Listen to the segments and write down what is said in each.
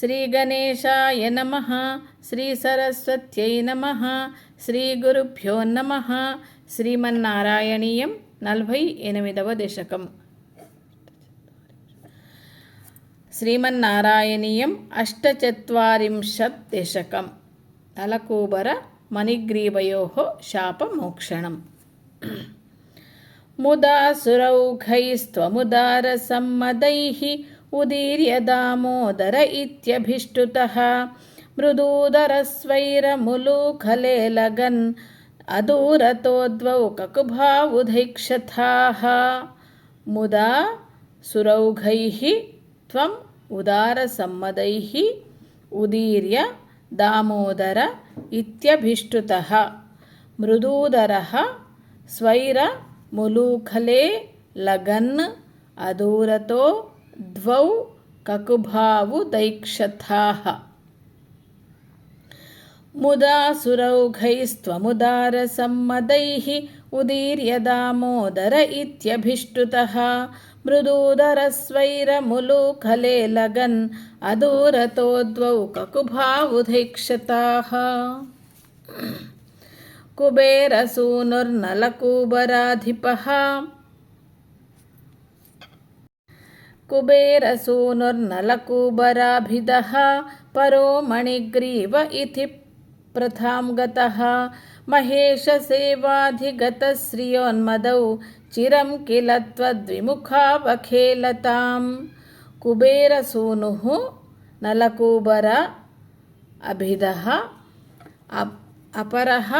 శ్రీగణేశాయ నమ శ్రీసరస్వత్యై నమ శ్రీగురుభ్యో నమ శ్రీమన్నారాయణీయం నలభై ఎనిమిదవ దశకం. శ్రీమన్నారాయణీయం అష్టచత్వరింశత్ దశకం. నలకూబర మణిగ్రీవయో శాపమోక్షణం. ముదా సురౌఘైస్త్వముదారసమ్మदैः उदीर्य दामोदर इत्यभिष्टुतः मृदूदरस्वैरमुलूखले लगन् अदूरतो द्वौ ककुभावुधैक्षथाः मुदा सुरौघैः त्वम् उदारसम्मदैः उदीर्य दामोदर इत्यभिष्टुतः मृदूदरः स्वैरमुलूखले लगन् अदूरतो द्वौ ककुभावुदैक्षथाः मुदा सुरौघैस्त्वमुदारसम्मदैः उदीर्य दामोदर इत्यभिष्टुतः। मृदूदरस्वैरमुलूखले लगन् अदूरतो द्वौ ककुभावुधैक्षताः कुबेरसूनुर्नलकूबराधिपः कुबेरसूनुर्नलकूबराभिदः परो मणिग्रीव इति प्रथां गतः महेशसेवाधिगतश्रियोन्मदौ चिरं किल त्वद्विमुखावखेलतां कुबेरसूनुः नलकूबर अभिदः अपरः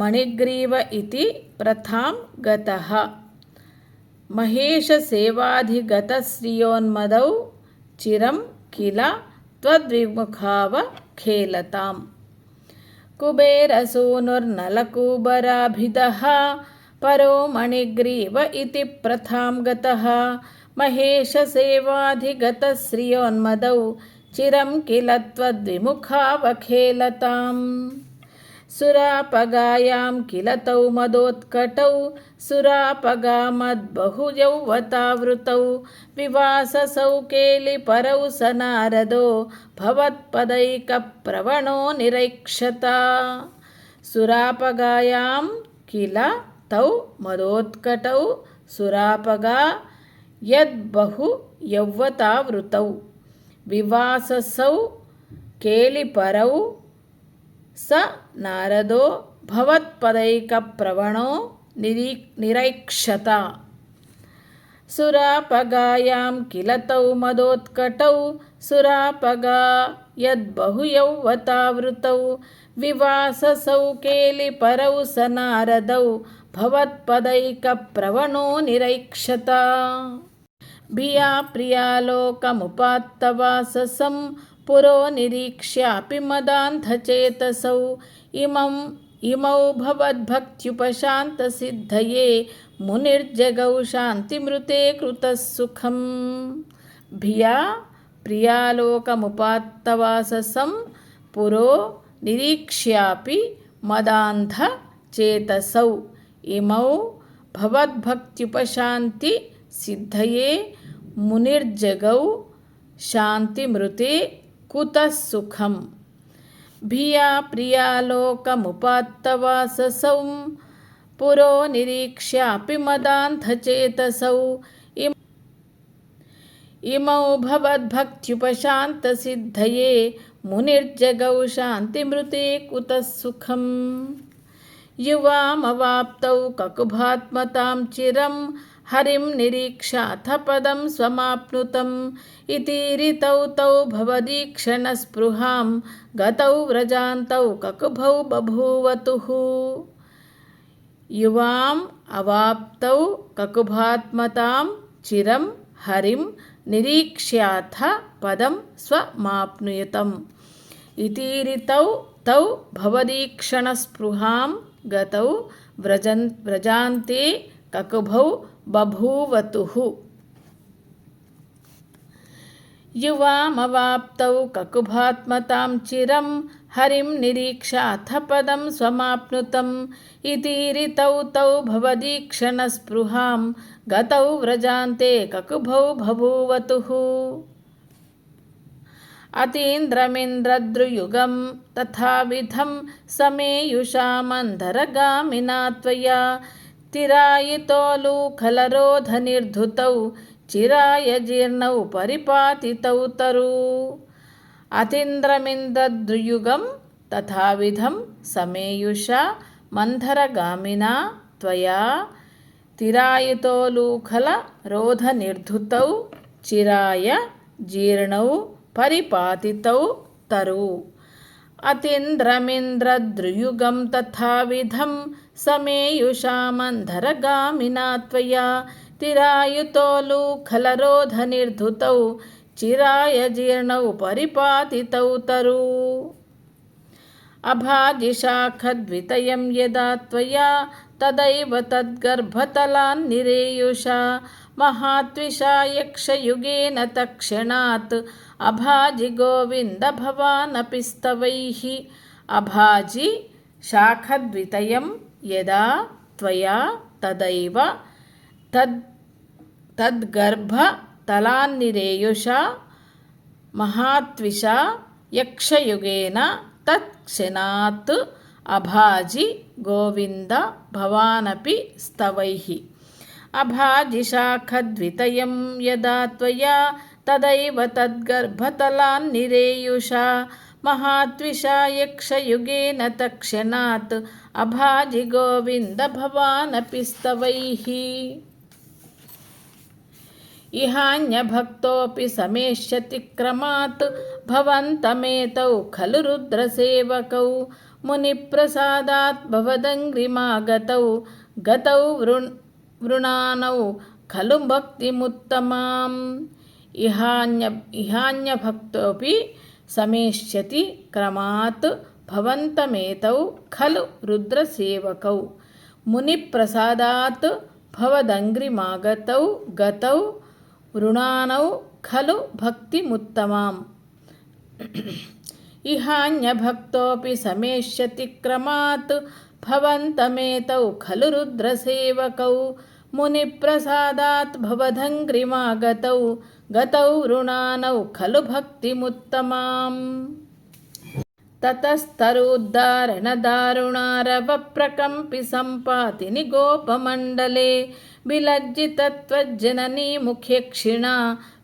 मणिग्रीव इति प्रथां गतः మహేషసేవాధిగతశ్రియోన్మదౌ చిరం కిల త్వద్విముఖావఖేలతాం కుబేరసూనుర్నలకూబరాభిదः పరో మణిగ్రీవ ఇతి ప్రథాం గతः మహేషసేవాధిగతశ్రియోన్మదౌ చిరం కిల త్వద్విముఖావఖేలతాం सुरापगायां किल तौ मदोत्कटौ सुरापगामद्बहुयौवतावृतौ विवाससौ केलिपरौ स नारदो भवत्पदैकप्रवणो निरैक्षता। सुरापगायां किल तौ मदोत्कटौ सुरापगा यद्बहु यौवतावृतौ विवाससौ केलिपरौ स नारदो भवत्पदैकप्रवणो निरी निरैक्षत। सुरापगायां किल तौ मदोत्कटौ सुरापगा यद्बहुयौवतावृतौ विवाससौ केलिपरौ स नारदौ भवत्पदैकप्रवणो निरैक्षत। भिया प्रियालोकमुपात्तवाससं पुरो निरीक्ष्यापि मदान्धचेतसौ। इमम् इमौ भवद्भक्त्युपशान्तसिद्धये मुनिर्जगौ शान्तिमृते कृतः भिया, प्रियालोकमुपात्तवाससं पुरो निरीक्ष्यापि मदान्धचेतसौ। इमौ भवद्भक्त्युपशान्तिसिद्धये मुनिर्जगौ शान्तिमृते కుతః సుఖం భియా ప్రియాలోకముపాత్తవాససౌ పురో నిరీక్ష్యాపి మదాంధచేతసౌ. ఇమౌ భవద్భక్త్యుపశాంతసిద్ధయే. మునిర్జగౌ శాంతిమృతే కుతః సుఖం యువామవాప్తౌ కకుభాత్మతాం చిరం. హరిం నిరీక్షాథపదం స్వమాప్నుతం ఇతీరితౌ తౌ భవదీక్షణస్పృహాం గతౌ వ్రజాంతౌ కకుభౌ బభూవతు యువాం అవాప్తౌ కకుభాత్మతాం చిరం హరిం నిరీక్ష్యాథ పదం స్వమాప్నుయతం ఇతీరితౌ తౌ భవదీక్షణస్పృహాం గతౌ వ్రజన్ వ్రజాంతే కకుభౌ बभूवतुः युवामवाप्तौ ककुभात्मतां चिरं हरिं निरीक्षाथ पदं स्वमाप्नुतम् इतीरितौ तौ भवदीक्षणस्पृहां गतौ व्रजान्ते ककुभौ बभूवतुः अतीन्द्रमिन्द्रद्रुयुगं तथाविधं समेयुषामन्धरगामिना त्वया తిరాయితోలు కలరోధ నిర్ధుతౌ చిరాయ జీర్ణౌ పరిపాతితౌతరు అతీంద్రమింద్రుయుగం తథావిధం సమేయుష మంధరగామినా త్వయా. తిరాయుతోలూఖల రోధ నిర్ధుతౌ చిరాయ జీర్ణౌ పరిపాతితౌ తరు. अतीन्द्रमिन्द्रद्रुयुगं तथाविधं समेयुषामन्धरगामिना त्वया तिरायुतोलूखलरोधनिर्धुतौ चिराय जीर्णौ परिपातितौ तरु अभाजिशाखद्वितयं यदा त्वया तदैव तद्गर्भतलान्निरेयुषा महात्विषा यक्षयुगेन तत्क्षणात् अभाजि गोविन्द भवानपि स्तवैः। अभाजि शाखद्वितयं यदा त्वया तदैव तद् तद्गर्भतलान्निरेयुषा महात्विषा यक्षयुगेन तत्क्षणात् अभाजि गोविन्द भवानपि स्तवैः। अभाजिशाखद्वितयं यदा त्वया తదైవ తద్గర్భతలాన్నిరేయుష మహాద్విష యక్షయుగేన తక్షణాత్ అభాజి గోవింద భవానపిస్తవైః ఇహాన్యభక్తోపి సమేష్యతి క్రమాత్ భవంతమేతౌ ఖలు రుద్రసేవకౌ మునిప్రసాదాత్ భవదంగ్రిమాగతౌ గతౌ వృణ్ వృణానౌ ఖలు భక్తిముత్తమాం ఇహాన్య ఇహాన్యభక్తోపి సమేష్యతి క్రమాత్ భవంతమేతౌ ఖలు రుద్రసేవకౌ. మునిప్రసాదాత్ భవదంగ్రిమాగతౌ గతౌ వృణానౌ ఖలు భక్తిముత్తమాం. ఇహాన్యభక్తోపి సమేష్యతి క్రమాత్ భవంతమేతౌ ఖలు రుద్రసేవకౌ. मुनिप्रसादात् भवदङ्घ्रिमागतौ गतौ वृणानौ खलु भक्तिमुत्तमाम् ततस्तरुद्धारणदारुणारवप्रकम्पि सम्पातिनि गोपमण्डले विलज्जितत्वज्जननी मुखे क्षिणा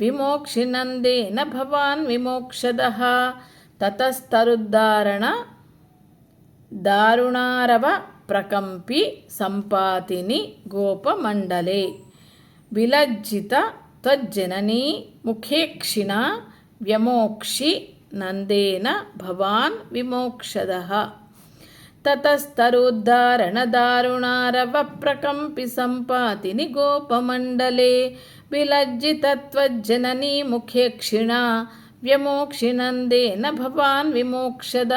विमोक्षिनन्देन भवान् विमोक्षदः ततस्तरुद्धारण दारुणारव ప్రకంపి సంపాతిని గోపమండలే. విలజ్జిత త్వజ్జననీ ముఖేక్షిణ వ్యమోక్షి నందేన భవాన్ విమోక్షద. తతస్తరుద్ధారణదారుణారవప్రకంపి సంపాతిని గోపమండలే. విలజ్జితత్వజ్జననీ ముఖేక్షిణ వ్యమోక్షినందేన భవాన్ విమోక్షద.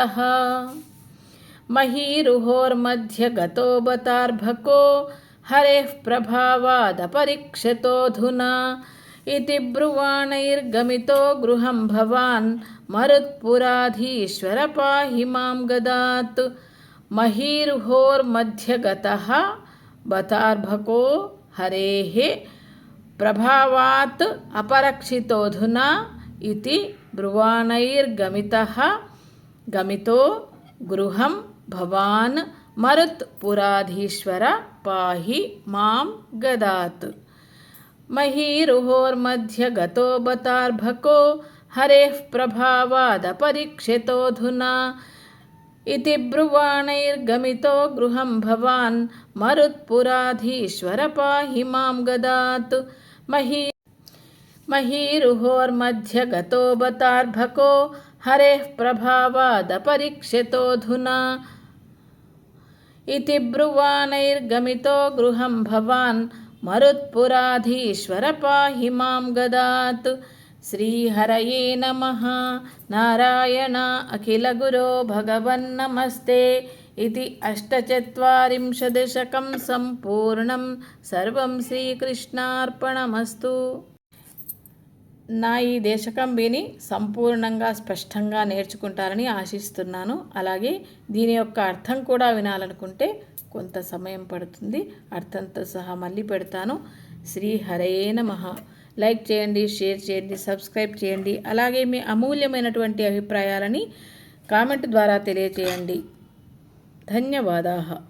विमोक्षदः महीरुहोर्मध्यगतो बतार्भको हरेः प्रभावादपरीक्षतोऽधुना इति ब्रुवाणैर्गमितो गृहं भवान्, मरुत्पुराधीश्वर पाहि माँ गदात्। महीरुहोर्मध्यगतः बतार्भको हरेः प्रभावात् अपरक्षितोऽधुना इति ब्रुवाणैर्गमितः गमितो गृहं భవాన్ మరుత్ పురాధీశ్వర పాహి మాం గదాత్ మహీరుహోర్మధ్య గతోబతార్భకో హరేః ప్రభావాదపరీక్షితోధునా ఇది బ్రువాణైర్గమితో గృహం భవాన్ మరుత్పురాధీశ్వర పాహి మాం గదాత్ మహీ మహీరుహోర్మధ్య గతోబతార్భకో హరేః ప్రభావాదపరీక్షితోధునా इति ब्रुवाणैर्गमितो गृहं भवान् मरुत्पुराधीश्वर पाहि मां गदात् श्रीहरये नमः नारायण अखिलगुरो भगवन्नमस्ते इति अष्टचत्वारिंशदशकं सम्पूर्णं सर्वं श्रीकृष्णार्पणमस्तु నా ఈ దేశకంబిని సంపూర్ణంగా స్పష్టంగా నేర్చుకుంటారని ఆశిస్తున్నాను. అలాగే దీని యొక్క అర్థం కూడా వినాలనుకుంటే కొంత సమయం పడుతుంది. అర్థంతో సహా మళ్ళీ పెడతాను. శ్రీ హరే నమ. లైక్ చేయండి షేర్ చేయండి సబ్స్క్రైబ్ చేయండి. అలాగే మీ అమూల్యమైనటువంటి అభిప్రాయాలని కామెంట్ ద్వారా తెలియచేయండి. ధన్యవాదాలు